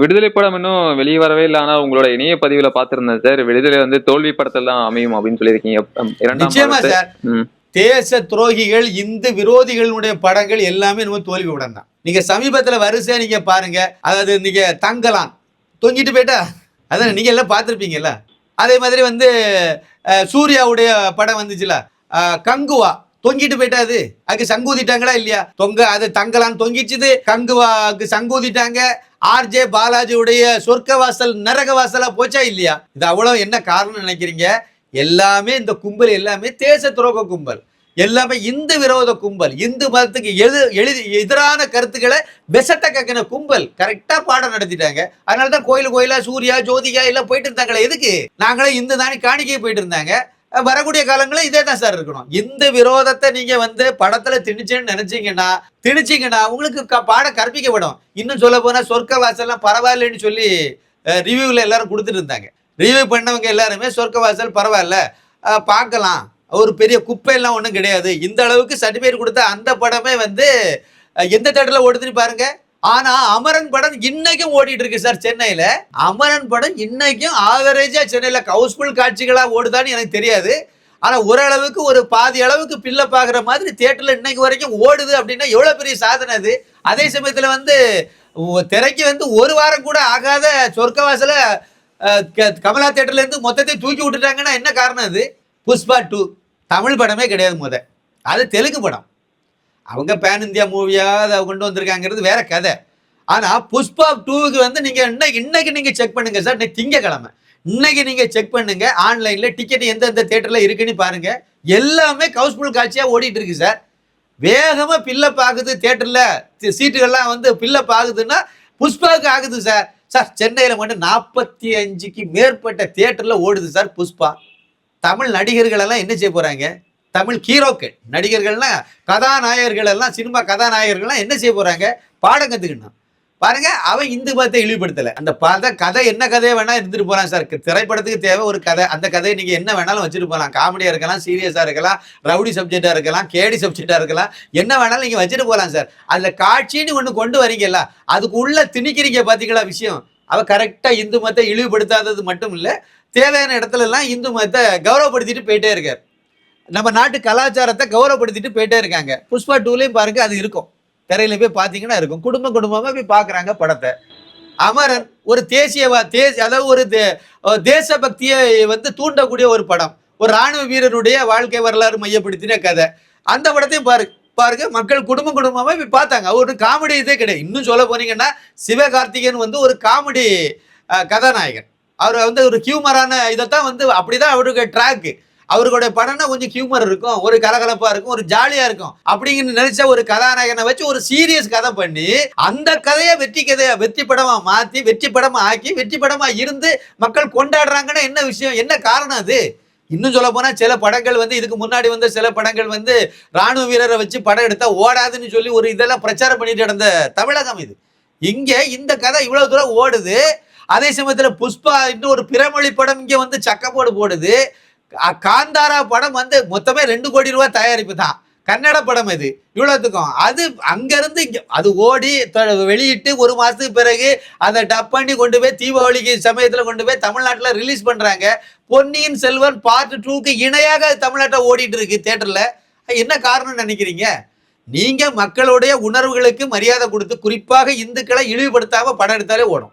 விடுதலை படம் இன்னும் வெளியே வரவே இல்லை. ஆனா உங்களோட இணைய பதிவுல பாத்திருந்தேன் சார். விடுதலை வந்து தோல்வி படத்தில் தான் அமையும் அப்படின்னு சொல்லியிருக்கீங்க. இரண்டாம் சார். தேச துரோகிகள் இந்து விரோதிகளுடைய படங்கள் எல்லாமே நம்ம தோல்வி படம் தான். நீங்க சமீபத்துல வரிசையா நீங்க பாருங்க. அதாவது நீங்க தங்கலாம் தொங்கிட்டு போயிட்டா? அதான் நீங்க எல்லாம் பார்த்துருப்பீங்கல்ல. அதே மாதிரி வந்து சூர்யாவுடைய படம் வந்துச்சுல. கங்குவா. தொங்கிட்டு போயிட்டாது அதுக்கு சங்கூதிட்டாங்களா இல்லையா? தொங்க அது தங்கலாம் தொங்கிச்சுது கங்குவாக்கு சங்கூதிட்டாங்க. ஆர்ஜே பாலாஜியுடைய சொர்க்க வாசல் நரக வாசலா போச்சா இல்லையா? இது அவ்வளவு என்ன காரணம் நினைக்கிறீங்க? எல்லாமே இந்த கும்பல் எல்லாமே தேச துரோக கும்பல். எல்லாமே இந்து விரோத கும்பல். இந்து மதத்துக்கு எது எழுதி எதிரான கருத்துக்களை பெசட்ட கக்கின கும்பல். கரெக்டா பாடம் நடத்திட்டாங்க. அதனால தான் கோயில் கோயிலா சூர்யா ஜோதிகா எல்லாம் போயிட்டு இருந்தாங்களே. எதுக்கு? நாங்களே இந்து தானே காணிக்கை போயிட்டு இருந்தாங்க. வரக்கூடிய காலங்களில் இதே தான் சார் இருக்கணும். இந்த விரோதத்தை நீங்க வந்து படத்துல திணிச்சேன்னு நினைச்சீங்கன்னா திணிச்சீங்கன்னா உங்களுக்கு க- பாடம் கற்பிக்கப்படும். இன்னும் சொல்ல போனா சொர்க்க வாசல்லாம் பரவாயில்லன்னு சொல்லி ரிவ்யூவில் எல்லாரும் கொடுத்துட்டு இருந்தாங்க. ரிவ்யூ பண்ணவங்க எல்லாருமே சொர்க்க வாசல் பரவாயில்ல பார்க்கலாம். ஒரு பெரிய குப்பையெல்லாம் ஒன்றும் கிடையாது. இந்த அளவுக்கு சர்டிஃபிகேட் கொடுத்த அந்த படமே வந்து எந்த தேட்டரில் ஓடுதுன்னு பாருங்கள் ஆனா அமரன் படம் இன்னைக்கும் ஓடிட்டு இருக்கு சார் சென்னையில. அமரன் படம் இன்னைக்கும் ஆவரேஜா சென்னையில ஹவுஸ்ஃபுல் காட்சிகளா ஓடுதான்னு எனக்கு தெரியாது. ஆனா ஓரளவுக்கு ஒரு பாதி அளவுக்கு பில்ல பாக்குற மாதிரி தியேட்டர்ல இன்னைக்கு வரைக்கும் ஓடுது அப்படின்னா எவ்வளவு பெரிய சாதனை அது? அதே சமயத்துல வந்து திரைக்கு வந்து ஒரு வாரம் கூட ஆகாத சொர்க்கவாசல க- கமலா தியேட்டர்ல இருந்து மொத்தத்தை தூக்கி விட்டுட்டாங்கன்னா என்ன காரணம் அது? புஷ்பா டூ தமிழ் படமே கிடையாது முத. அது தெலுங்கு படம். அவங்க பேன் இந்தியா மூவியாக அதை கொண்டு வந்திருக்காங்கிறது வேற கதை. ஆனால் புஷ்பா டூவுக்கு வந்து நீங்கள் இன்னைக்கு இன்னைக்கு நீங்கள் செக் பண்ணுங்க சார் இன்னைக்கு திங்கக்கிழமை. இன்னைக்கு நீங்கள் செக் பண்ணுங்க. ஆன்லைனில் டிக்கெட் எந்தெந்த தேட்டரில் இருக்குன்னு பாருங்க. எல்லாமே ஹவுஸ்ஃபுல் காட்சியாக ஓடிட்டு இருக்கு சார் வேகமாக பில்லப் ஆகுது தேட்டரில் சீட்டுகள்லாம் வந்து பில்லப் ஆகுதுன்னா புஷ்பாவுக்கு ஆகுது சார் சார் சென்னையில் மட்டும் நாற்பத்தி அஞ்சுக்கு மேற்பட்ட தேட்டரில் ஓடுது சார் புஷ்பா தமிழ் நடிகர்களெல்லாம் என்ன செய்ய போகிறாங்க தமிழ் ஹீரோக்கள் நடிகர்கள்லாம் கதாநாயகர்கள் எல்லாம் சினிமா கதாநாயகர்கள்லாம் என்ன செய்ய போறாங்க? பாடம் கத்துக்கணும். பாருங்க அவன் இந்து மதத்தை இழிவுபடுத்தலை. அந்த பத கதை என்ன கதையை வேணா இருந்துட்டு போகிறான் சார். திரைப்படத்துக்கு தேவை ஒரு கதை. அந்த கதையை நீங்க என்ன வேணாலும் வச்சுட்டு போகலாம் காமெடியா இருக்கலாம் சீரியஸா இருக்கலாம் ரவுடி சப்ஜெக்டா இருக்கலாம் கேடி சப்ஜெக்டா இருக்கலாம். என்ன வேணாலும் நீங்க வச்சுட்டு போகலாம் சார். அதுல காட்சின்னு ஒண்ணு கொண்டு வரீங்கல்ல அதுக்கு உள்ள திணிக்கிறீங்க பாத்தீங்களா விஷயம்? அவள் கரெக்டா இந்து மதத்தை இழிவுபடுத்தாதது மட்டும் இல்லை தேவையான இடத்துல எல்லாம் இந்து மதத்தை கௌரவப்படுத்திட்டு போயிட்டே இருக்கார். நம்ம நாட்டு கலாச்சாரத்தை கௌரவப்படுத்திட்டு போயிட்டே இருக்காங்க. புஷ்பா டூலையும் பாருங்க அது இருக்கும். திரையில போய் பார்த்தீங்கன்னா இருக்கும். குடும்ப குடும்பமா போய் பார்க்குறாங்க படத்தை. அமரன் ஒரு தேசியவா தேசிய அதாவது ஒரு தேசபக்தியை வந்து தூண்டக்கூடிய ஒரு படம். ஒரு ராணுவ வீரனுடைய வாழ்க்கை வரலாறு மையப்படுத்தின கதை. அந்த படத்தையும் பாரு பாருங்க மக்கள் குடும்ப குடும்பமா போய் பார்த்தாங்க. ஒரு காமெடி இதே கிடையாது. இன்னும் சொல்ல போனீங்கன்னா சிவகார்த்திகேயன் வந்து ஒரு காமெடி கதாநாயகன். அவர் வந்து ஒரு ஹியூமரான இதைத்தான் வந்து அப்படிதான் அவருக்கு ட்ராக்கு அவர்களுடைய படம்னா கொஞ்சம் ஹியூமர் இருக்கும் ஒரு கலகலப்பா இருக்கும் ஒரு ஜாலியா இருக்கும். அப்படிங்கன்னு நினைச்ச ஒரு கதாநாயகனை வச்சு ஒரு சீரியஸ் கதை பண்ணி அந்த கதையை வெற்றி கதையை வெற்றி படமா மாத்தி வெற்றி படமா ஆக்கி வெற்றி படமா இருந்து மக்கள் கொண்டாடுறாங்கன்னா என்ன விஷயம்? என்ன காரணம் அது? இன்னும் சொல்ல போனா சில படங்கள் வந்து இதுக்கு முன்னாடி வந்த சில படங்கள் வந்து ராணுவ வீரரை வச்சு படம் எடுத்தா ஓடாதுன்னு சொல்லி ஒரு இதெல்லாம் பிரச்சாரம் பண்ணிட்டு நடந்த தமிழகம் இது. இங்க இந்த கதை இவ்வளவு தூரம் ஓடுது. அதே சமயத்துல புஷ்பா இன்னும் ஒரு பிறமொழி படம் இங்க வந்து சக்கப்போடு போடுது. காந்தாரா படம் வந்து மொத்தமே ரெண்டு கோடி ரூபாய் தயாரிப்பு தான். கன்னட படம் இது. இவ்வளோத்துக்கும் அது அங்கேருந்து இங்கே அது ஓடி த- வெளியிட்டு ஒரு மாதத்துக்கு பிறகு அதை டப் பண்ணி கொண்டு போய் தீபாவளிக்கு சமயத்தில் கொண்டு போய் தமிழ்நாட்டில் ரிலீஸ் பண்ணுறாங்க பொன்னியின் செல்வன் பார்ட் டூக்கு இணையாக தமிழ்நாட்டில் ஓடிட்டு இருக்கு தேட்டரில் என்ன காரணம்னு நினைக்கிறீங்க? நீங்கள் மக்களுடைய உணர்வுகளுக்கு மரியாதை கொடுத்து குறிப்பாக இந்துக்களை இழிவுபடுத்தாமல் படம் எடுத்தாலே ஓடும்.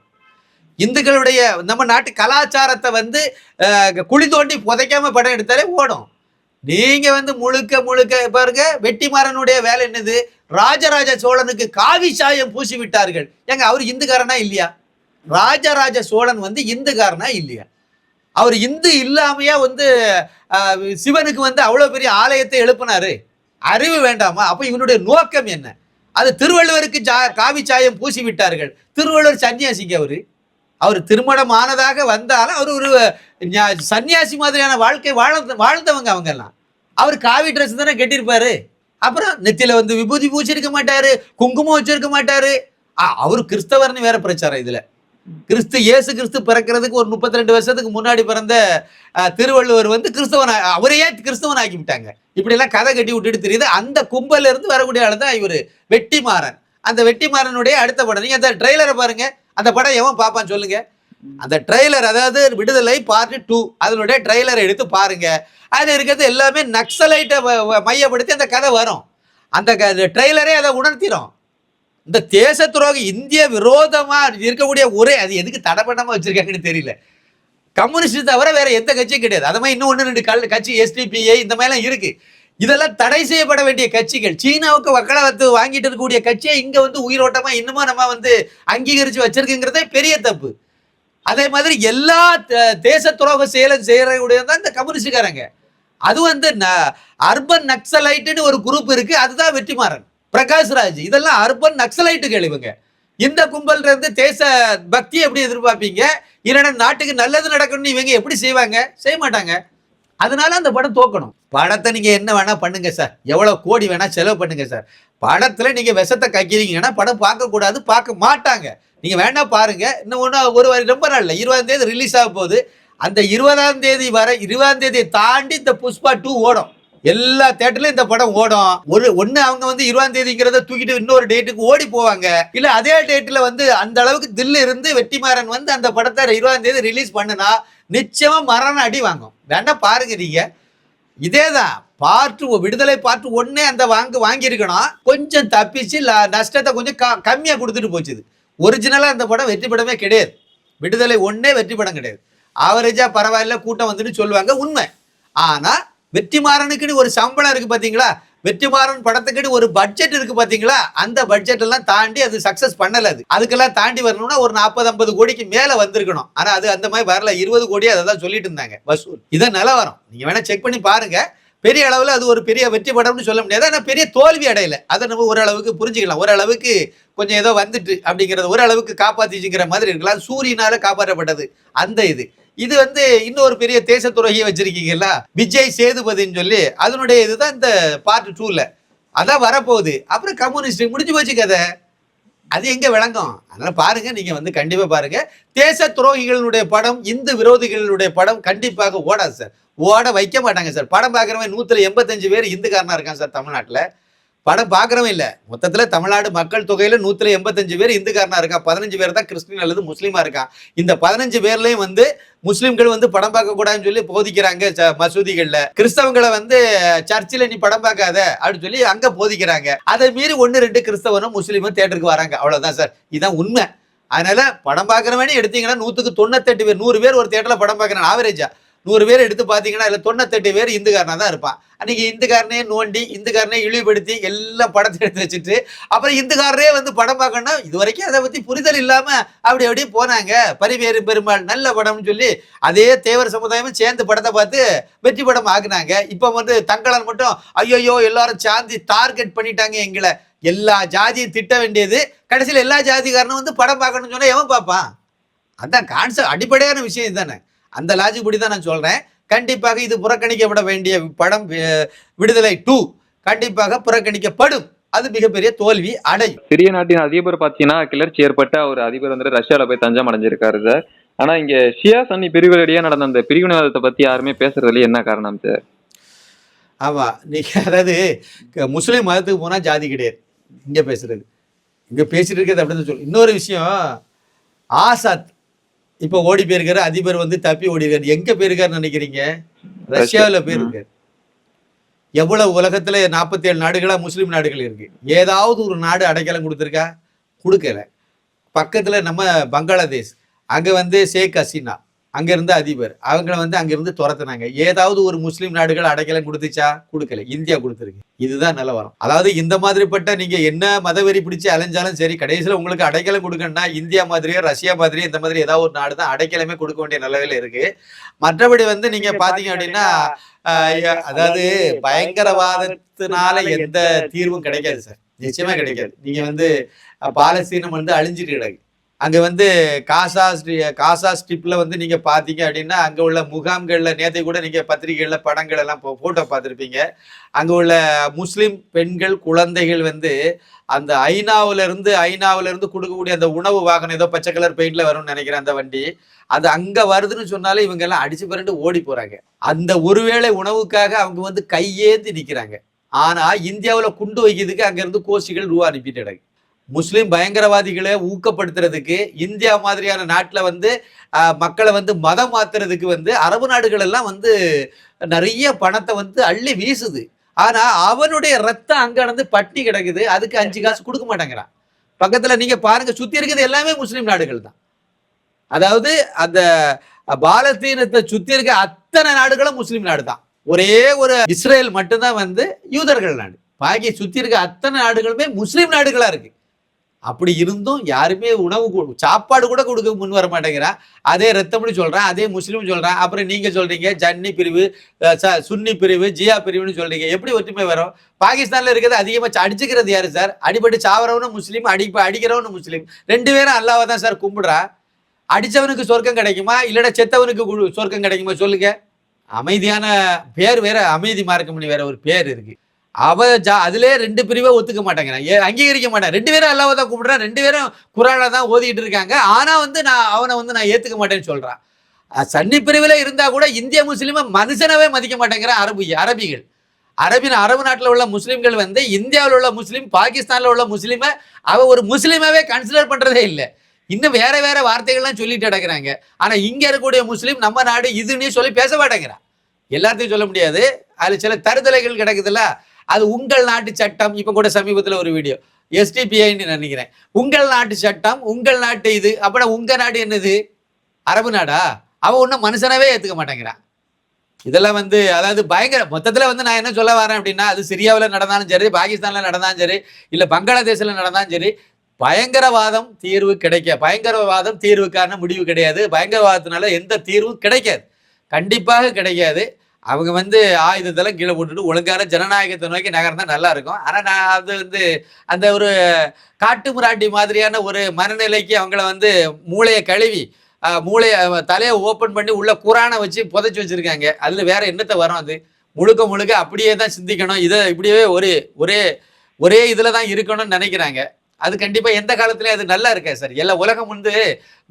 இந்துக்களுடைய நம்ம நாட்டு கலாச்சாரத்தை வந்து குழி தோண்டி புதைக்காம படம் எடுத்தாலே ஓடும். நீங்க வந்து முழுக்க முழுக்க பாருங்க வெட்டிமாறனுடைய வேலை என்னது? ராஜராஜ சோழனுக்கு காவி சாயம் பூசி விட்டார்கள். ஏங்க அவர் இந்துக்காரனா இல்லையா? ராஜராஜ சோழன் வந்து இந்துக்காரனா இல்லையா? அவர் இந்து இல்லாமையா வந்து சிவனுக்கு வந்து அவ்வளோ பெரிய ஆலயத்தை எழுப்பினாரு. அறிவு வேண்டாமா? அப்போ இவனுடைய நோக்கம் என்ன? அது திருவள்ளுவருக்கு ஜா- காவி சாயம் பூசி விட்டார்கள். திருவள்ளுவர் சன்னியாசிங்க அவரு. அவர் திருமணம் ஆனதாக வந்தாலும் அவர் ஒரு சன்னியாசி மாதிரியான வாழ்க்கை வாழ்ந்த வாழ்ந்தவங்க அவங்கெல்லாம் அவர் காவி ட்ரெஸ் தானே கட்டியிருப்பாரு. அப்புறம் நெத்தியில் வந்து விபூதி பூச்சிருக்க மாட்டாரு குங்குமம் வச்சிருக்க மாட்டாரு. ஆ, அவர் கிறிஸ்தவர்னு வேற பிரச்சாரம் இதில். கிறிஸ்து இயேசு கிறிஸ்து பிறக்கிறதுக்கு ஒரு முப்பத்தி ரெண்டு வருஷத்துக்கு முன்னாடி பிறந்த திருவள்ளுவர் வந்து கிறிஸ்தவன் அவரையே கிறிஸ்தவன் ஆக்கி விட்டாங்க. இப்படிலாம் கதை கட்டி விட்டுட்டு தெரியுது. அந்த கும்பல இருந்து வரக்கூடிய ஆளு தான் இவர். வெட்டிமாறன். அந்த வெட்டிமாறனுடைய அடுத்த படம். நீங்க அந்த ட்ரெய்லரை பாருங்க. அந்த படம் எவன் பார்ப்பான் சொல்லுங்க. அந்த ட்ரெய்லர் அதாவது விடுதலை பார்ட் டூ அதனுடைய ட்ரெய்லரை எடுத்து பாருங்க. அதில் இருக்கிறது எல்லாமே நக்சலைட்டை மையப்படுத்தி அந்த கதை வரும். அந்த ட்ரெய்லரே அதை உணர்த்திடும் இந்த தேச துரோகி இந்திய விரோதமாக இருக்கக்கூடிய ஒரே அது எதுக்கு தடை வச்சுருக்காங்கன்னு வச்சிருக்காங்கன்னு தெரியல. கம்யூனிஸ்ட் தவிர வேற எந்த கட்சியும் கிடையாது. அது மாதிரி இன்னும் ஒன்று ரெண்டு கல் கட்சி எஸ்டிபிஐ இந்த மாதிரிலாம் இருக்குது இதெல்லாம் தடை செய்யப்பட வேண்டிய கட்சிகள். சீனாவுக்கு வக்களை வந்து வாங்கிட்டு இருக்கக்கூடிய கட்சியை இங்க வந்து உயிரோட்டமா இன்னுமா நம்ம வந்து அங்கீகரிச்சு வச்சிருக்குங்கிறதே பெரிய தப்பு. அதே மாதிரி எல்லா தேச துரோக செயலும் செய்யறக்கூடிய தான் இந்த கம்யூனிஸ்டுக்காரங்க அது வந்து அர்பன் நக்சலைட்டுன்னு ஒரு குரூப் இருக்கு அதுதான் வெற்றிமாறன். பிரகாஷ் ராஜ். இதெல்லாம் அர்பன் நக்சலைட்டுகள் இவங்க. இந்த கும்பல் இருந்து தேச பக்தி எப்படி எதிர்பார்ப்பீங்க? இல்லைன்னா நாட்டுக்கு நல்லது நடக்கணும்னு இவங்க எப்படி செய்வாங்க? செய்ய மாட்டாங்க. அதனால அந்த படம் தோக்கணும். படத்தை நீங்க என்ன வேணா பண்ணுங்க சார். எவ்வளவு கோடி வேணா செலவு பண்ணுங்க சார். படத்துல நீங்க விஷத்தை கக்கிறீங்கன்னா படம் பார்க்க கூடாது பார்க்க மாட்டாங்க. நீங்க வேணா பாருங்க. இன்னும் ஒன்றும் ஒரு வாரம் ரொம்ப நாள் இல்லை. இருபதாம் தேதி ரிலீஸ் ஆக போகுது. அந்த இருபதாம் தேதி வரை இருபதாம் தேதியை தாண்டி இந்த புஷ்பா டூ ஓடும். எல்லா தேட்டர்லயும் இந்த படம் ஓடும். ஒரு ஒண்ணு அவங்க வந்து இருபதாம் தேதிங்கிறத தூக்கிட்டு இன்னொரு டேட்டுக்கு ஓடி போவாங்க. இல்ல அதே டேட்ல வந்து அந்த அளவுக்கு தில்லு இருந்து வெற்றிமாறன் வந்து அந்த படத்தை இருபதாம் தேதி ரிலீஸ் பண்ணுனா நிச்சயமா மரண அடி வாங்கும். வேண்டாம் பாருங்க நீங்க. இதேதான் பார்ட் விடுதலை பார்ட் ஒன்னே அந்த வாங்க வாங்கியிருக்கணும். கொஞ்சம் தப்பிச்சு ல- நஷ்டத்தை கொஞ்சம் க- கம்மியா கொடுத்துட்டு போச்சுது. ஒரிஜினலா அந்த படம் வெற்றி படமே கிடையாது. விடுதலை ஒன்னே வெற்றி படம் கிடையாது. ஆவரேஜாக பரவாயில்ல கூட்டம் வந்துன்னு சொல்லுவாங்க உண்மை. ஆனா வெற்றிமாறனுக்குன்னு ஒரு சம்பளம் இருக்கு பாத்தீங்களா? வெற்றிமாறன் படத்துக்குன்னு ஒரு பட்ஜெட் இருக்கு பாத்தீங்களா? அந்த பட்ஜெட் எல்லாம் தாண்டி அது சக்சஸ் பண்ணல அது. அதுக்கெல்லாம் தாண்டி வரணும்னா ஒரு நாற்பது ஐம்பது கோடிக்கு மேல வந்திருக்கணும். ஆனா அது அந்த மாதிரி வரல. இருபது கோடி அதை தான் சொல்லிட்டு இருந்தாங்க. வசூல். இதான் நிலவரம். நீங்க வேணா செக் பண்ணி பாருங்க. பெரிய அளவில் அது ஒரு பெரிய வெற்றி படம்னு சொல்ல முடியாது. ஆனால் பெரிய தோல்வி அடையலை. அதை நம்ம ஓரளவுக்கு புரிஞ்சுக்கலாம். ஓரளவுக்கு கொஞ்சம் ஏதோ வந்துட்டு அப்படிங்கிறது ஓரளவுக்கு காப்பாற்றிச்சுங்கிற மாதிரி இருக்கலாம். சூரியனால காப்பாற்றப்பட்டது. அந்த இது. இது வந்து இன்னொரு பெரிய தேச துரோகியை வச்சிருக்கீங்கல்ல? விஜய் சேதுபதின்னு சொல்லி. அதனுடைய இதுதான் இந்த பார்ட் டூல அதான் வரப்போகுது. அப்புறம் கம்யூனிஸ்ட். முடிஞ்சு போச்சு கதை. அது எங்க விளங்கும்? அதனால பாருங்க நீங்க வந்து கண்டிப்பா பாருங்க. தேச துரோகிகளுடைய படம் இந்து விரோதிகளுடைய படம் கண்டிப்பாக ஓடாது சார். ஓட வைக்க மாட்டாங்க சார். படம் பார்க்குறவன் நூத்துல எண்பத்தஞ்சு பேர் இந்துக்காரனா இருக்கான் சார் தமிழ்நாட்டில். படம் பார்க்குறவன் இல்லை. மொத்தத்தில் தமிழ்நாடு மக்கள் தொகையில் நூற்றில் எண்பத்தஞ்சு பேர் இந்துக்காரனா இருக்கான் பதினஞ்சு பேர் தான் கிறிஸ்டின் அல்லது முஸ்லீமாக இருக்கான் இந்த பதினஞ்சு பேர்லேயும் வந்து முஸ்லீம்கள் வந்து படம் பார்க்கக்கூடாதுன்னு சொல்லி போதிக்கிறாங்க ச- மசூதிகளில். கிறிஸ்தவங்களை வந்து சர்ச்சில் நீ படம் பார்க்காத அப்படின்னு சொல்லி அங்கே போதிக்கிறாங்க. அதை மீறி ஒன்று ரெண்டு கிறிஸ்தவனும் முஸ்லீமும் தேட்டருக்கு வராங்க. அவ்வளோதான் சார். இதுதான் உண்மை. அதனால படம் பார்க்குறவனே எடுத்தீங்கன்னா நூற்றுக்கு தொண்ணூத்தெட்டு பேர் நூறு பேர் ஒரு தேட்டரில் படம் பார்க்குறேன். ஆவரேஜா நூறு பேர் எடுத்து பார்த்தீங்கன்னா இல்லை தொண்ணூத்தெட்டு பேர் இந்துக்காரனாக தான் இருப்பான் அன்றைக்கி இந்துக்காரனே நோண்டி இந்துக்காரனே இழிவுபடுத்தி எல்லாம் படத்தை எடுத்து வச்சுட்டு அப்புறம் இந்துக்காரரே வந்து படம் பார்க்கணும் இது வரைக்கும் அதை பற்றி புரிதல் இல்லாமல் அப்படி அப்படியே போனாங்க. பரிவேறு பெருமாள் நல்ல படம்னு சொல்லி அதே தேவர் சமுதாயமும் சேர்ந்து படத்தை பார்த்து வெற்றி படம் ஆக்குனாங்க. இப்போ வந்து தங்களால் மட்டும் ஐயோ எல்லாரும் சாந்தி டார்கெட் பண்ணிட்டாங்க எங்களை. எல்லா ஜாதியும் திட்ட வேண்டியது. கடைசியில் எல்லா ஜாதிக்காரனும் வந்து படம் பார்க்கணும்னு சொன்னால் எவன் பார்ப்பான்? அதான் கான்செப்ட் அடிப்படையான விஷயம் தானே அந்த லாஜிக் படி தான் நான் சொல்றேன். கண்டிப்பாக இது புறக்கணிக்கப்பட வேண்டிய படம் விடுதலை டூ கண்டிப்பாக புறக்கணிக்கப்படும். அது மிகப்பெரிய தோல்வி அடையும். சிறிய நாட்டின் அதிபர் பார்த்தீங்கன்னா கிளர்ச்சி ஏற்பட்ட ஒரு அதிபர் வந்து ரஷ்யால போய் தஞ்சம் அடைஞ்சிருக்காரு சார். ஆனா இங்க ஷியா சன்னி பிரிவுகளிடையே நடந்த அந்த பிரிவினைவாதத்தை பத்தி யாருமே பேசுறதுல என்ன காரணம் சார்? ஆமா நீங்க அதாவது முஸ்லிம் மதத்துக்கு போனா ஜாதி கிடையாது. இங்க பேசுறது. இங்க பேசிட்டு இருக்கிறது அப்படின்னு சொல்லு. இன்னொரு விஷயம் ஆசாத். இப்போ ஓடி போயிருக்காரு அதிபர் வந்து தப்பி ஓடி இருக்காரு. எங்க போயிருக்காருன்னு நினைக்கிறீங்க? ரஷ்யாவில் போயிருக்காரு. எவ்வளவு உலகத்துல நாற்பத்தி ஏழு நாடுகளா முஸ்லீம் நாடுகள் இருக்கு. ஏதாவது ஒரு நாடு அடைக்கலம் கொடுத்துருக்கா? கொடுக்கல. பக்கத்துல நம்ம பங்களாதேஷ். அங்க வந்து ஷேக் ஹசீனா. அங்க இருந்த அதிபர். அவங்கள வந்து அங்க இருந்து துரத்துனாங்க. ஏதாவது ஒரு முஸ்லீம் நாடுகள் அடைக்கலம் கொடுத்துச்சா? கொடுக்கல. இந்தியா கொடுத்துருக்கு. இதுதான் நிலவரம் அதாவது இந்த மாதிரிப்பட்ட நீங்க என்ன மதவெறி பிடிச்சு அலைஞ்சாலும் சரி கடைசியில உங்களுக்கு அடைக்கலம் கொடுக்கணும்னா இந்தியா மாதிரியோ ரஷ்யா மாதிரியோ இந்த மாதிரி ஏதாவது ஒரு நாடு தான் அடைக்கலமே கொடுக்க வேண்டிய நிலவில இருக்கு. மற்றபடி வந்து நீங்க பாத்தீங்க அப்படின்னா அதாவது பயங்கரவாதத்தினால எந்த தீர்வும் கிடைக்காது சார். நிச்சயமா கிடைக்காது. நீங்க வந்து பாலஸ்தீனம் வந்து அழிஞ்சிட்டு கிடக்கு. அங்கே வந்து காசா ஸ்ட்ரி- காசா ஸ்ட்ரிப்பில் வந்து நீங்கள் பார்த்தீங்க அப்படின்னா அங்கே உள்ள முகாம்களில் நேற்று கூட நீங்கள் பத்திரிகைகளில் படங்கள் எல்லாம் ஃபோட்டோ பார்த்துருப்பீங்க அங்கே உள்ள முஸ்லீம் பெண்கள் குழந்தைகள் வந்து அந்த ஐநாவுல இருந்து கொடுக்கக்கூடிய அந்த உணவு வாகனம் ஏதோ பச்சை கலர் பெயிண்டில் வரும்னு நினைக்கிறேன் அந்த வண்டி. அது அங்கே வருதுன்னு சொன்னாலே இவங்க எல்லாம் அடிச்சு பிறண்டு ஓடி போகிறாங்க அந்த ஒருவேளை உணவுக்காக அவங்க வந்து கையேந்தி நிற்கிறாங்க ஆனால் இந்தியாவில் குண்டு வைக்கிறதுக்கு அங்கேருந்து கோஷிகள் ரூபா அனுப்பிட்டு கிடக்கு. முஸ்லீம் பயங்கரவாதிகளை ஊக்கப்படுத்துறதுக்கு இந்தியா மாதிரியான நாட்டில் வந்து மக்களை வந்து மதம் மாத்துறதுக்கு வந்து அரபு நாடுகள் எல்லாம் வந்து நிறைய பணத்தை வந்து அள்ளி வீசுது. ஆனால் அவனுடைய ரத்தம் அங்கே நடந்து பட்டி கிடக்குது. அதுக்கு அஞ்சு காசு கொடுக்க மாட்டேங்கிறான். பக்கத்தில் நீங்கள் பாருங்கள் சுற்றி இருக்கிறது எல்லாமே முஸ்லீம் நாடுகள் தான். அதாவது அந்த பாலஸ்தீனத்தை சுற்றி இருக்க அத்தனை நாடுகளும் முஸ்லீம் நாடு தான். ஒரே ஒரு இஸ்ரேல் மட்டும்தான் வந்து யூதர்கள் நாடு. பாக்கி சுற்றி இருக்க அத்தனை நாடுகளுமே முஸ்லீம் நாடுகளாக இருக்குது அப்படி இருந்தும் யாருமே உணவு கொடு- சாப்பாடு கூட கொடுக்க முன் வர மாட்டேங்கிறான் அதே ரத்தம்னு சொல்கிறேன் அதே முஸ்லீம் சொல்கிறேன் அப்புறம் நீங்கள் சொல்கிறீங்க ஜன்னி பிரிவு ச- சுன்னி பிரிவு ஜியா பிரிவுன்னு சொல்கிறீங்க எப்படி ஒற்றுமை வரும்? பாகிஸ்தானில் இருக்கிறது அதிகமாக அடிச்சுக்கிறது யாரு சார்? அடிபட்டு சாவரவனும் முஸ்லீம் அடி அடிக்கிறவனும் முஸ்லீம். ரெண்டு பேரும் அல்லாவை தான் சார் கும்பிடுறா. அடித்தவனுக்கு சொர்க்கம் கிடைக்குமா? இல்லைன்னா செத்தவனுக்கு சொர்க்கம் கிடைக்குமா? சொல்லுங்கள் அமைதியான பேர் வேற அமைதி மார்க்கமணி வேற ஒரு பேர் இருக்குது அவ ஜா அதிலே ரெண்டு பிரிவை ஒத்துக்க மாட்டேங்கிறான் அங்கீகரிக்க மாட்டேன் ரெண்டு பேரும் அல்லாவை தான் கும்பிடுறான் ரெண்டு பேரும் குரானை தான் ஓதிட்டு இருக்காங்க. ஆனா வந்து நான் அவனை வந்து நான் ஏத்துக்க மாட்டேன்னு சொல்றான் சன்னி பிரிவில் இருந்தா கூட இந்திய முஸ்லீமை மனுஷனவே மதிக்க மாட்டேங்கிறான் அரபு அரபிகள். அரபின் அரபு நாட்டில் உள்ள முஸ்லீம்கள் வந்து இந்தியாவில் உள்ள முஸ்லீம் பாகிஸ்தானில் உள்ள முஸ்லீமை அவ ஒரு முஸ்லீமாவே கன்சிடர் பண்றதே இல்லை. இன்னும் வேற வேற வார்த்தைகள்லாம் சொல்லிட்டு கிடக்குறாங்க ஆனா இங்க இருக்கக்கூடிய முஸ்லீம் நம்ம நாடு இதுன்னு சொல்லி பேச மாட்டேங்கிறான் எல்லாத்தையும் சொல்ல முடியாது. அதுல சில தருதலைகள் கிடக்குதுல்ல. அது உங்கள் நாட்டு சட்டம். இப்போ கூட சமீபத்தில் ஒரு வீடியோ எஸ்டிபிஐன்னு நினைக்கிறேன். உங்கள் நாட்டு சட்டம் உங்கள் நாட்டு இது. அப்புறம் உங்கள் நாடு என்னது? அரபு நாடா? அவன் ஒன்றும் மனுஷனாவே ஏற்றுக்க மாட்டேங்கிறான் இதெல்லாம் வந்து அதாவது பயங்கர மொத்தத்தில் வந்து நான் என்ன சொல்ல வரேன் அப்படின்னா அது சிரியாவில் நடந்தாலும் சரி பாகிஸ்தானில் நடந்தாலும் சரி இல்லை பங்களாதேஷில் நடந்தாலும் சரி பயங்கரவாதம் தீர்வு கிடைக்க பயங்கரவாதம் தீர்வுக்கான முடிவு கிடையாது. பயங்கரவாதத்தினால எந்த தீர்வும் கிடைக்காது. கண்டிப்பாக கிடைக்காது. அவங்க வந்து ஆயுதத்தெல்லாம் கீழே போட்டுட்டு ஒழுங்கான ஜனநாயகத்தை நோக்கி நகர்ந்தா நல்லா இருக்கும் ஆனால் நான் அது வந்து அந்த ஒரு காட்டு முராட்டி மாதிரியான ஒரு மனநிலைக்கு அவங்கள வந்து மூளையை கழுவி மூளையை தலையை ஓப்பன் பண்ணி உள்ள குரானை வச்சு புதைச்சி வச்சுருக்காங்க. அதில் வேற என்னத்தை வரும் அது? முழுக்க முழுக்க அப்படியே தான் சிந்திக்கணும். இதை இப்படியே ஒரு ஒரே ஒரே இதில் தான் இருக்கணும்னு நினைக்கிறாங்க. அது கண்டிப்பாக எந்த காலத்துலயும் அது நல்லா இருக்காது சார். எல்லா உலகம் வந்து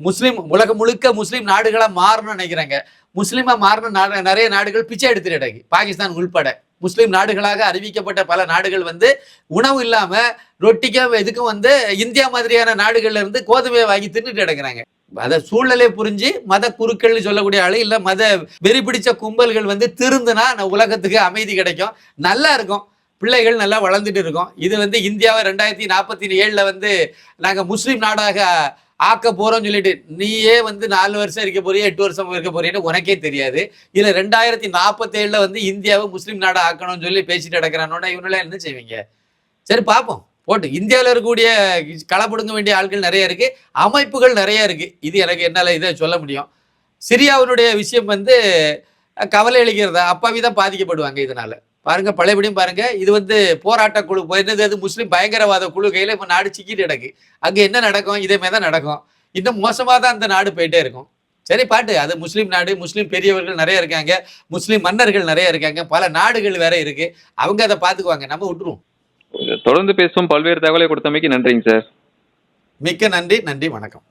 முஸ்லீம் உலகம் முழுக்க முஸ்லீம் நாடுகளாக மாறணும்னு நினைக்கிறாங்க. முஸ்லீமாக மாறின நாடு நிறைய நாடுகள் பிச்சை எடுத்துட்டு பாகிஸ்தான் உள்பட. முஸ்லீம் நாடுகளாக அறிவிக்கப்பட்ட பல நாடுகள் வந்து உணவு இல்லாம ரொட்டிக்கும் எதுக்கும் வந்து இந்தியா மாதிரியான நாடுகள்ல இருந்து கோதுமையை வாங்கி தின்னுட்டு கிடக்குறாங்க அதை சூழ்நிலையை புரிஞ்சு மத குருக்கள்னு சொல்லக்கூடிய ஆளு இல்லை மத வெறி பிடிச்ச கும்பல்கள் வந்து திருந்துனா உலகத்துக்கு அமைதி கிடைக்கும். நல்லா இருக்கும். பிள்ளைகள் நல்லா வளர்ந்துட்டு இருக்கோம். இது வந்து இந்தியாவை ரெண்டாயிரத்தி நாற்பத்தி ஏழில் வந்து நாங்கள் முஸ்லீம் நாடாக ஆக்க போகிறோம் சொல்லிட்டு நீயே வந்து நாலு வருஷம் இருக்க போறியா எட்டு வருஷம் இருக்க போறியன்னு உனக்கே தெரியாது. இதில் ரெண்டாயிரத்தி நாற்பத்தேழில் வந்து இந்தியாவை முஸ்லீம் நாடாக ஆக்கணும்னு சொல்லி பேசிட்டு நடக்கிறானோட இவனெல்லாம் என்ன செய்வீங்க? சரி பார்ப்போம் போட்டு. இந்தியாவில் இருக்கக்கூடிய களப்படுங்க வேண்டிய ஆட்கள் நிறைய இருக்குது அமைப்புகள் நிறைய இருக்குது இது எனக்கு என்னால் இதை சொல்ல முடியும். சிரியாவினுடைய விஷயம் வந்து கவலை அளிக்கிறதா? அப்பாவி தான் பாதிக்கப்படுவாங்க இதனால். பாருங்க பழையபடியும் பாருங்க. இது வந்து போராட்ட குழு என்னது அது? முஸ்லீம் பயங்கரவாத குழு கையில இப்ப நாடு சிக்கிட்டு கிடக்கு. அங்க என்ன நடக்கும்? இதே மாதிரி தான் நடக்கும். இன்னும் மோசமா தான் அந்த நாடு போயிட்டே இருக்கும். சரி பாட்டு. அது முஸ்லீம் நாடு முஸ்லீம் பெரியவர்கள் நிறைய இருக்காங்க. முஸ்லீம் மன்னர்கள் நிறைய இருக்காங்க. பல நாடுகள் வேற இருக்கு. அவங்க அதை பாத்துக்குவாங்க. நம்ம விட்டுருவோம். தொடர்ந்து பேசும் பல்வேறு தகவலை கொடுத்தமைக்கு நன்றிங்க சார். மிக்க நன்றி. நன்றி. வணக்கம்.